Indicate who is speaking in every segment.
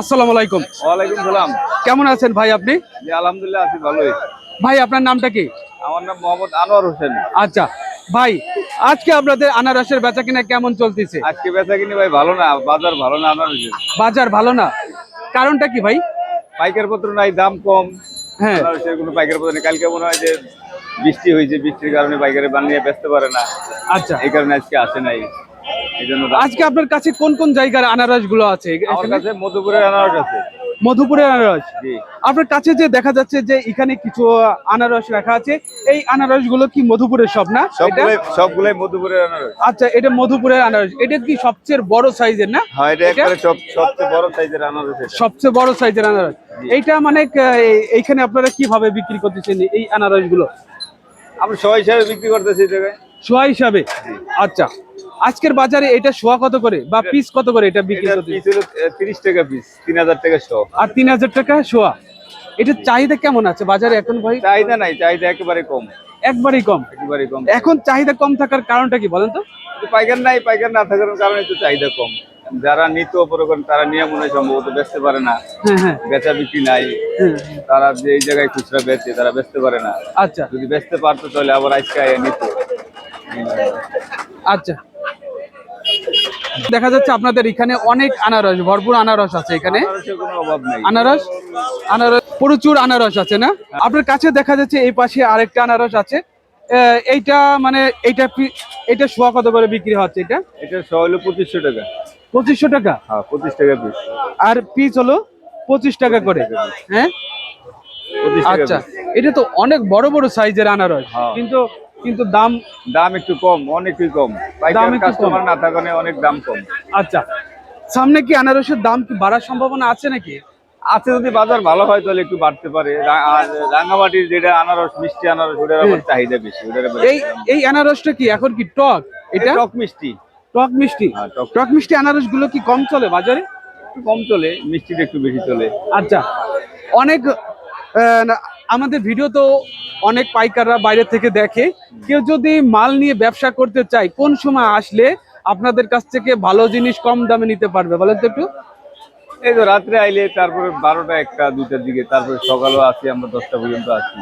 Speaker 1: আসসালামু আলাইকুম।
Speaker 2: ওয়ালাইকুম সালাম।
Speaker 1: কেমন আছেন ভাই আপনি?
Speaker 2: আলহামদুলিল্লাহ আছি ভালোই।
Speaker 1: ভাই আপনার নামটা কি?
Speaker 2: আমার নাম মোহাম্মদ আনোয়ার হোসেন।
Speaker 1: আচ্ছা ভাই আজকে আপনাদের আনারসের বেচা কিনা কেমন চলতেছে?
Speaker 2: আজকে বেচা কিনি ভাই ভালো না বাজার ভালো না আনোয়ার হোসেন
Speaker 1: বাজার ভালো না। কারণটা কি ভাই?
Speaker 2: পাইকার পত্র নাই দাম কম।
Speaker 1: হ্যাঁ।
Speaker 2: কোনো পাইকার পত্র নেই। কালকে মনে হয় যে বৃষ্টি হয়েছে বৃষ্টির কারণে পাইকারে বানিয়ে বেচতে পারে না।
Speaker 1: আচ্ছা।
Speaker 2: এই কারণে আজকে আসে নাই।
Speaker 1: আজকে আপনার কাছে কোন কোন জায়গার আনারসগুলো আছে?
Speaker 2: আমার কাছে মধুপুরের আনারস আছে।
Speaker 1: মধুপুরের আনারস? আপনার কাছে যে দেখা যাচ্ছে যে এখানে কিছু আনারস রাখা আছে এই আনারসগুলো কি মধুপুরের সব না?
Speaker 2: সবগুলাই সবগুলাই মধুপুরের আনারস।
Speaker 1: আচ্ছা এটা মধুপুরের আনারস। এটা কি সবচেয়ে বড় সাইজের না?
Speaker 2: হ্যাঁ এটা একবারে সবচেয়ে বড় সাইজের আনারস এটা।
Speaker 1: সবচেয়ে বড় সাইজের আনারস। এইটা মানে এইখানে আপনারা কীভাবে বিক্রি করতেছেন এই আনারসগুলো
Speaker 2: আমরা সবাই হিসাবে বিক্রি করতেছি এই জায়গায়।
Speaker 1: শোয়া হিসাবে? আচ্ছা। আজকের বাজারে এটা শোয়া কত করে? বা পিস কত করে এটা বিক্রি করতে?
Speaker 2: পিস হলো তিরিশ টাকা পিস তিন হাজার টাকা শো
Speaker 1: আর তিন হাজার টাকা শোয়া। এটা চাহিদা কেমন আছে বাজারে এখন ভাই?
Speaker 2: চাহিদা নাই চাহিদা একেবারে কম।
Speaker 1: একবারই কম?
Speaker 2: একেবারে কম।
Speaker 1: এখন চাহিদা কম থাকার কারণটা কি বলেন তো?
Speaker 2: পাইকার নাই পাইকার না থাকার কারণে তো চাহিদা কম। যারা নিত অপর তারা নিয়ে মনে সম্ভবত বেচতে পারে না।
Speaker 1: হ্যাঁ হ্যাঁ।
Speaker 2: বেচা বিক্রি নাই।
Speaker 1: হ্যাঁ।
Speaker 2: তারা যে এই জায়গায় খুচরা বেচে তারা বেচতে পারে না।
Speaker 1: আচ্ছা।
Speaker 2: যদি বেচতে পারতো তাহলে আবার আজকে নিত।
Speaker 1: আচ্ছা। দেখা যাচ্ছে আপনাদের এখানে অনেক আনারস ভরপুর আনারস আছে এখানে। আনারস? আনারস প্রচুর আনারস আছে না? আপনার কাছে দেখা যাচ্ছে এই পাশে আরেকটা আনারস আছে। এইটা মানে এইটা এটা শোয়া কত করে বিক্রি হচ্ছে এটা?
Speaker 2: এটা শোয়া হলো পঁচিশশো টাকা।
Speaker 1: পঁচিশশো টাকা?
Speaker 2: হ্যাঁ পঁচিশ টাকা পিস
Speaker 1: আর পিস হলো পঁচিশ টাকা করে। হ্যাঁ? আচ্ছা এটা তো অনেক বড় বড় সাইজের আনারস।
Speaker 2: হ্যাঁ।
Speaker 1: কিন্তু কিন্তু দাম?
Speaker 2: দাম একটু কম অনেকই কম।
Speaker 1: দাম
Speaker 2: কাস্টমার না থাকানে অনেক দাম কম।
Speaker 1: আচ্ছা সামনে কি আনারসের দাম কি বাড়ার সম্ভাবনা আছে নাকি?
Speaker 2: আছে যদি বাজার ভালো হয় তাহলে একটু বাড়তে পারে। আর রাঙামাটির যেটা আনারস মিষ্টি আনারস ওটার আবার চাহিদা বেশি ওটার
Speaker 1: এই এই আনারসটা কি এখন কি টক? এটা?
Speaker 2: টক মিষ্টি।
Speaker 1: টক মিষ্টি?
Speaker 2: হ্যাঁ, টক।
Speaker 1: টক মিষ্টি আনারসগুলো কি কম চলে বাজারে?
Speaker 2: একটু কম চলে মিষ্টিটা একটু বেশি চলে।
Speaker 1: আচ্ছা অনেক আমাদের ভিডিও তো অনেক পাইকাররা বাইরে থেকে দেখে। কেউ যদি মাল নিয়ে ব্যবসা করতে চায়, কোন সময় আসলে আপনাদের কাছ থেকে ভালো জিনিস কম দামে নিতে পারবে? বলেন তো একটু।
Speaker 2: এই তো রাত্রে আইলে তারপরে বারোটা একটা দুটার দিকে, তারপরে সকালও আসি, আমরা দশটা পর্যন্ত আসি।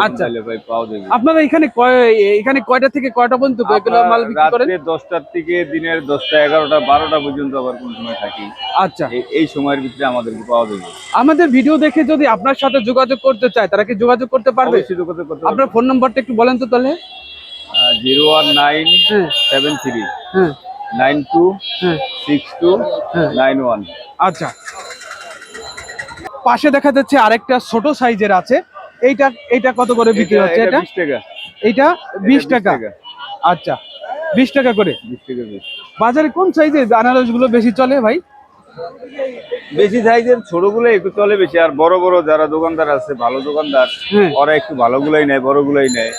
Speaker 1: আচ্ছা।
Speaker 2: ভাই পাওয়া যাবে।
Speaker 1: আপনারা এখানে কয়- এখানে কয়টা থেকে কয়টা পর্যন্ত মাল বিক্রি করেন?
Speaker 2: থেকে দিনের দশটা এগারোটা বারোটা পর্যন্ত আবার কোন সময় থাকি।
Speaker 1: আচ্ছা।
Speaker 2: এই- সময়ের ভিতরে আমাদেরকে পাওয়া যাবে।
Speaker 1: আমাদের ভিডিও দেখে যদি আপনার সাথে যোগাযোগ করতে চায় তারা কি যোগাযোগ করতে পারবে?
Speaker 2: যোগাযোগ করতে
Speaker 1: আপনার ফোন নাম্বারটা একটু বলেন তো তাহলে।
Speaker 2: জিরো ওয়ান নাইন
Speaker 1: হ্যাঁ।
Speaker 2: Seven three.
Speaker 1: হ্যাঁ।
Speaker 2: নাইন টু
Speaker 1: হ্যাঁ।
Speaker 2: Six two. Nine one.
Speaker 1: আচ্ছা। পাশে দেখা যাচ্ছে আরেকটা ছোট সাইজের আছে। এইটা এইটা কত করে বিক্রি হচ্ছে এটা?
Speaker 2: বিশ টাকা।
Speaker 1: এইটা? বিশ টাকা? আচ্ছা বিশ টাকা করে?
Speaker 2: বিশ
Speaker 1: বাজারে কোন সাইজের আনারসগুলো বেশি চলে ভাই?
Speaker 2: বেশি সাইজের ছোটগুলো একটু চলে বেশি আর বড় বড় যারা দোকানদার আছে ভালো দোকানদার
Speaker 1: হ্যাঁ।
Speaker 2: ওরা একটু ভালো গুলাই নেয় বড় গুলাই নেয়।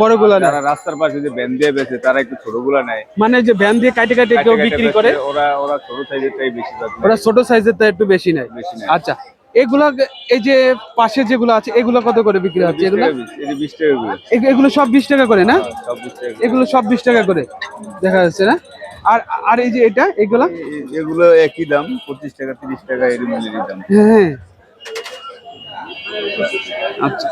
Speaker 1: বড়গুলো
Speaker 2: যারা রাস্তার পাশে যে ভ্যান দিয়ে বেচে তারা একটু ছোটগুলা নেয়।
Speaker 1: মানে যে ভ্যান দিয়ে কাটে কাটে কেউ বিক্রি করে?
Speaker 2: ওরা ওরা ছোট সাইজেরটাই বেশি যাচ্ছে
Speaker 1: ওরা ছোট সাইজের তো একটু বেশি নেয়।
Speaker 2: বেশি নেয়।
Speaker 1: আচ্ছা এগুলা এই যে পাশে যেগুলো আছে এগুলো কত করে বিক্রি হচ্ছে? এগুলো? এগুলো সব বিশ টাকা করে না?
Speaker 2: করে।
Speaker 1: এগুলো সব বিশ টাকা করে দেখা যাচ্ছে না? আর আর এই যে এটা এগুলা?
Speaker 2: এগুলো একই দাম পঁচিশ টাকা তিরিশ টাকা এর মূল্যের দাম।
Speaker 1: হ্যাঁ। আচ্ছা।